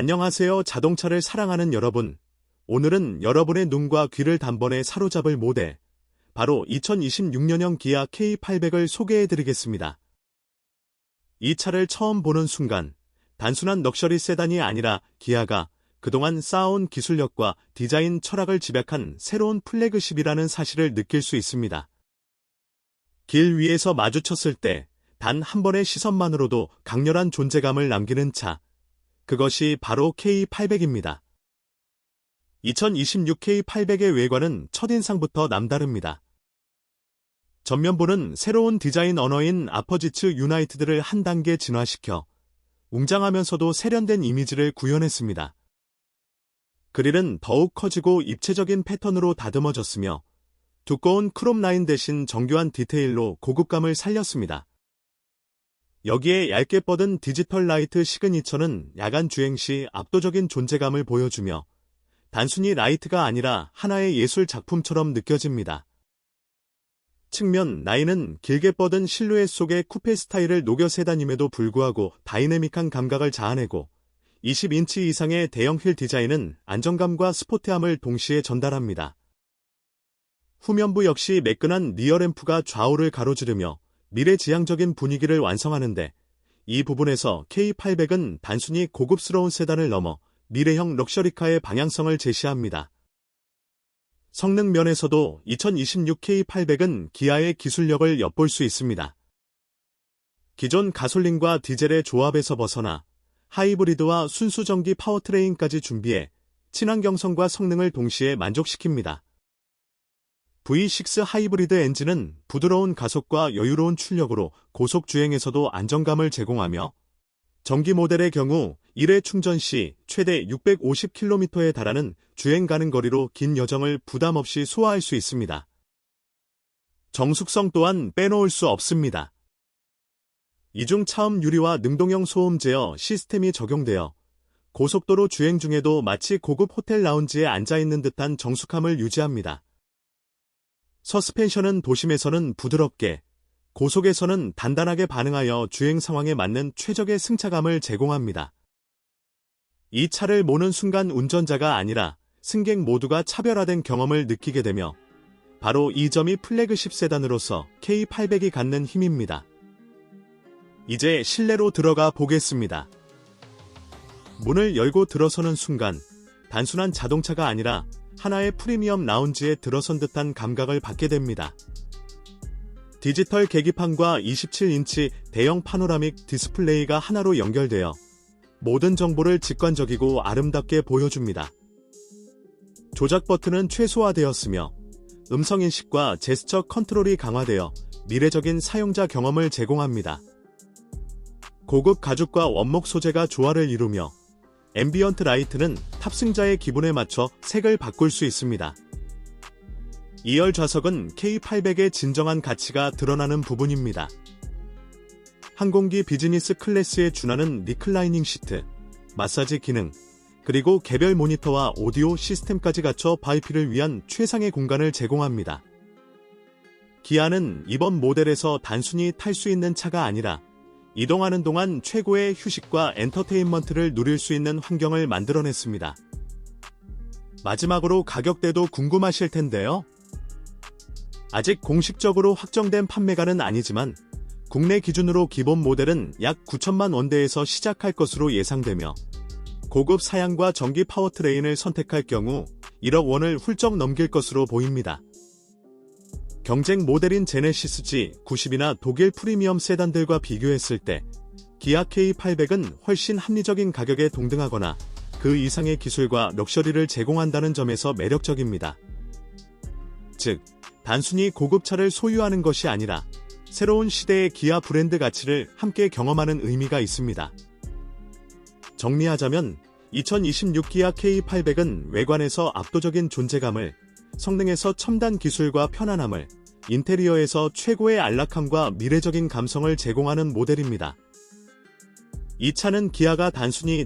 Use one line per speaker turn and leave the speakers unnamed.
안녕하세요. 자동차를 사랑하는 여러분. 오늘은 여러분의 눈과 귀를 단번에 사로잡을 모델, 바로 2026년형 기아 K800을 소개해 드리겠습니다. 이 차를 처음 보는 순간, 단순한 럭셔리 세단이 아니라 기아가 그동안 쌓아온 기술력과 디자인 철학을 집약한 새로운 플래그십이라는 사실을 느낄 수 있습니다. 길 위에서 마주쳤을 때 단 한 번의 시선만으로도 강렬한 존재감을 남기는 차. 그것이 바로 K800입니다. 2026 K800의 외관은 첫인상부터 남다릅니다. 전면부는 새로운 디자인 언어인 아퍼지츠 유나이트드를 한 단계 진화시켜 웅장하면서도 세련된 이미지를 구현했습니다. 그릴은 더욱 커지고 입체적인 패턴으로 다듬어졌으며 두꺼운 크롬 라인 대신 정교한 디테일로 고급감을 살렸습니다. 여기에 얇게 뻗은 디지털 라이트 시그니처는 야간 주행 시 압도적인 존재감을 보여주며 단순히 라이트가 아니라 하나의 예술 작품처럼 느껴집니다. 측면 라인은 길게 뻗은 실루엣 속의 쿠페 스타일을 녹여 세단임에도 불구하고 다이내믹한 감각을 자아내고 20인치 이상의 대형 휠 디자인은 안정감과 스포트함을 동시에 전달합니다. 후면부 역시 매끈한 리어램프가 좌우를 가로지르며 미래지향적인 분위기를 완성하는데 이 부분에서 K800은 단순히 고급스러운 세단을 넘어 미래형 럭셔리카의 방향성을 제시합니다. 성능 면에서도 2026 K800은 기아의 기술력을 엿볼 수 있습니다. 기존 가솔린과 디젤의 조합에서 벗어나 하이브리드와 순수 전기 파워트레인까지 준비해 친환경성과 성능을 동시에 만족시킵니다. V6 하이브리드 엔진은 부드러운 가속과 여유로운 출력으로 고속 주행에서도 안정감을 제공하며 전기 모델의 경우 1회 충전 시 최대 650km에 달하는 주행 가능 거리로 긴 여정을 부담 없이 소화할 수 있습니다. 정숙성 또한 빼놓을 수 없습니다. 이중 차음 유리와 능동형 소음 제어 시스템이 적용되어 고속도로 주행 중에도 마치 고급 호텔 라운지에 앉아 있는 듯한 정숙함을 유지합니다. 서스펜션은 도심에서는 부드럽게, 고속에서는 단단하게 반응하여 주행 상황에 맞는 최적의 승차감을 제공합니다. 이 차를 모는 순간 운전자가 아니라 승객 모두가 차별화된 경험을 느끼게 되며 바로 이 점이 플래그십 세단으로서 K800이 갖는 힘입니다. 이제 실내로 들어가 보겠습니다. 문을 열고 들어서는 순간 단순한 자동차가 아니라 하나의 프리미엄 라운지에 들어선 듯한 감각을 받게 됩니다. 디지털 계기판과 27인치 대형 파노라믹 디스플레이가 하나로 연결되어 모든 정보를 직관적이고 아름답게 보여줍니다. 조작 버튼은 최소화되었으며 음성 인식과 제스처 컨트롤이 강화되어 미래적인 사용자 경험을 제공합니다. 고급 가죽과 원목 소재가 조화를 이루며 앰비언트 라이트는 탑승자의 기분에 맞춰 색을 바꿀 수 있습니다. 2열 좌석은 K800의 진정한 가치가 드러나는 부분입니다. 항공기 비즈니스 클래스에 준하는 리클라이닝 시트, 마사지 기능, 그리고 개별 모니터와 오디오 시스템까지 갖춰 바이피를 위한 최상의 공간을 제공합니다. 기아는 이번 모델에서 단순히 탈 수 있는 차가 아니라 이동하는 동안 최고의 휴식과 엔터테인먼트를 누릴 수 있는 환경을 만들어냈습니다. 마지막으로 가격대도 궁금하실 텐데요. 아직 공식적으로 확정된 판매가는 아니지만 국내 기준으로 기본 모델은 약 9천만 원대에서 시작할 것으로 예상되며 고급 사양과 전기 파워트레인을 선택할 경우 1억 원을 훌쩍 넘길 것으로 보입니다. 경쟁 모델인 제네시스 G90이나 독일 프리미엄 세단들과 비교했을 때 기아 K800은 훨씬 합리적인 가격에 동등하거나 그 이상의 기술과 럭셔리를 제공한다는 점에서 매력적입니다. 즉, 단순히 고급차를 소유하는 것이 아니라 새로운 시대의 기아 브랜드 가치를 함께 경험하는 의미가 있습니다. 정리하자면 2026 기아 K800은 외관에서 압도적인 존재감을, 성능에서 첨단 기술과 편안함을, 인테리어에서 최고의 안락함과 미래적인 감성을 제공하는 모델입니다. 이 차는 기아가 단순히